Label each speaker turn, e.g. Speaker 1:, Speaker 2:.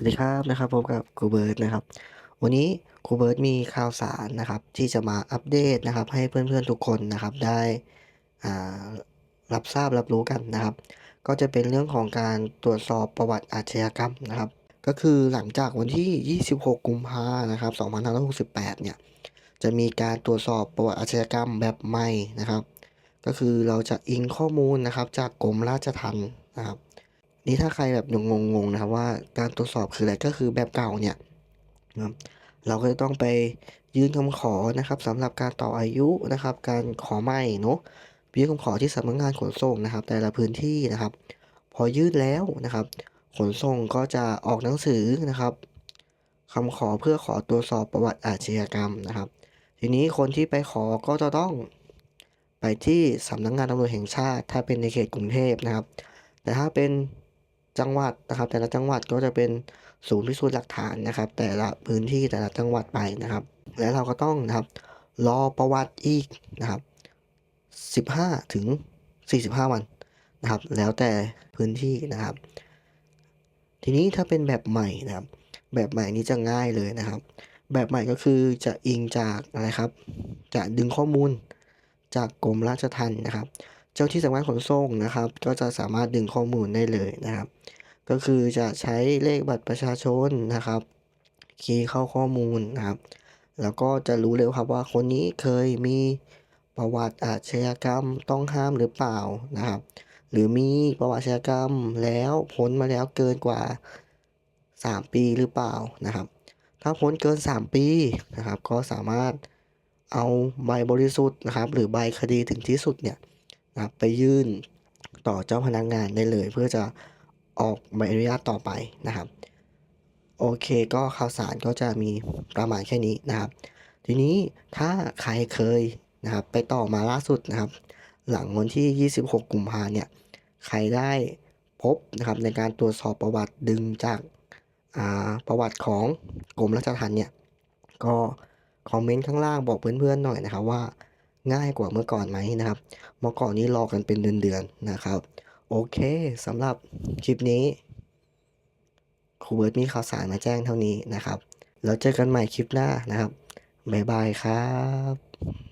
Speaker 1: วัสดีครับนะครับพบกับครูเบิร์ตนะครับ วันนี้ครูเบิร์ตมีข่าวสารนะครับ ที่จะมาอัปเดตนะครับ ให้เพื่อนๆทุกคนนะครับได้รับทราบรับรู้กันนะครับ ก็จะเป็นเรื่องของการตรวจสอบประวัติอาชญากรรมนะครับ ก็คือหลังจากวันที่ 26 กุมภานะครับ2568 เนี่ยจะมีการตรวจสอบประวัติอาชญากรรมแบบใหม่นะครับ ก็คือเราจะอิงข้อมูลนะครับจากกรมราชทัณฑ์นะครับ นี่ถ้าใครแบบยังงงๆนะครับว่าการตรวจสอบคืออะไรก็คือแบบเก่าเนี่ยนะครับเราก็จะต้องไปยื่นคำขอนะครับสำหรับการต่ออายุนะครับ การขอใหม่เนาะยื่นคำขอที่สำนักงานขนส่งนะครับ แต่ละพื้นที่นะครับ พอยื่นแล้วนะครับ ขนส่งก็จะออกหนังสือนะครับคำขอเพื่อขอตรวจสอบประวัติอาชญากรรมนะครับ ทีนี้คนที่ไปขอก็จะต้องไปที่สำนักงานตำรวจแห่งชาติ ถ้าเป็นในเขตกรุงเทพนะครับ แต่ถ้าเป็น จังหวัดนะครับ แต่ละจังหวัดก็จะเป็นศูนย์พิสูจน์หลักฐานนะครับ แต่ละพื้นที่แต่ละจังหวัดไปนะครับ และเราก็ต้องนะครับ รอประวัติอีกนะครับ 15 ถึง 45 วันนะครับ แล้วแต่พื้นที่นะครับ ทีนี้ถ้าเป็นแบบใหม่นะครับ แบบใหม่นี้จะง่ายเลยนะครับ แบบใหม่ก็คือจะอิงจากอะไรครับ จะดึงข้อมูลจากกรมราชทัณฑ์นะครับ เจ้าที่สำนักงานขนส่งนะครับ ก็จะสามารถดึงข้อมูลได้เลยนะครับ ก็คือจะใช้เลขบัตรประชาชนนะครับ คีย์เข้าข้อมูลนะครับ แล้วก็จะรู้เลยครับว่าคนนี้เคยมีประวัติอาชญากรรมต้องห้ามหรือเปล่านะครับ หรือมีประวัติอาชญากรรมแล้วพ้นมาแล้วเกินกว่า 3 ปีหรือเปล่านะครับ ถ้าพ้นเกิน 3 ปีนะครับ ก็สามารถเอาใบบริสุทธิ์นะครับ หรือใบคดีถึงที่สุดเนี่ย นะไปยื่นต่อเจ้าพนักงานได้เลย เพื่อจะออกใบอนุญาตต่อไปนะครับ โอเคก็ข่าวสารก็จะมีประมาณแค่นี้นะครับ ทีนี้ถ้าใครเคยนะครับ ไปต่อมาล่าสุดนะครับ หลังวันที่ 26 กุมภาเนี่ย ใครได้พบนะครับในการตรวจสอบประวัติดึงจากาประวัติของกรมราชทัณฑ์เนี่ย ก็คอมเมนต์ข้างล่างบอกเพื่อนๆหน่อยนะครับว่า ง่ายกว่าเมื่อก่อนไหมนะครับ เมื่อก่อนนี้รอกันเป็นเดือนๆนะครับ โอเคสำหรับคลิปนี้ครูเบิร์ตมีข่าวสารมาแจ้งเท่านี้นะครับ แล้วเจอกันใหม่คลิปหน้านะครับ บ๊ายบายครับ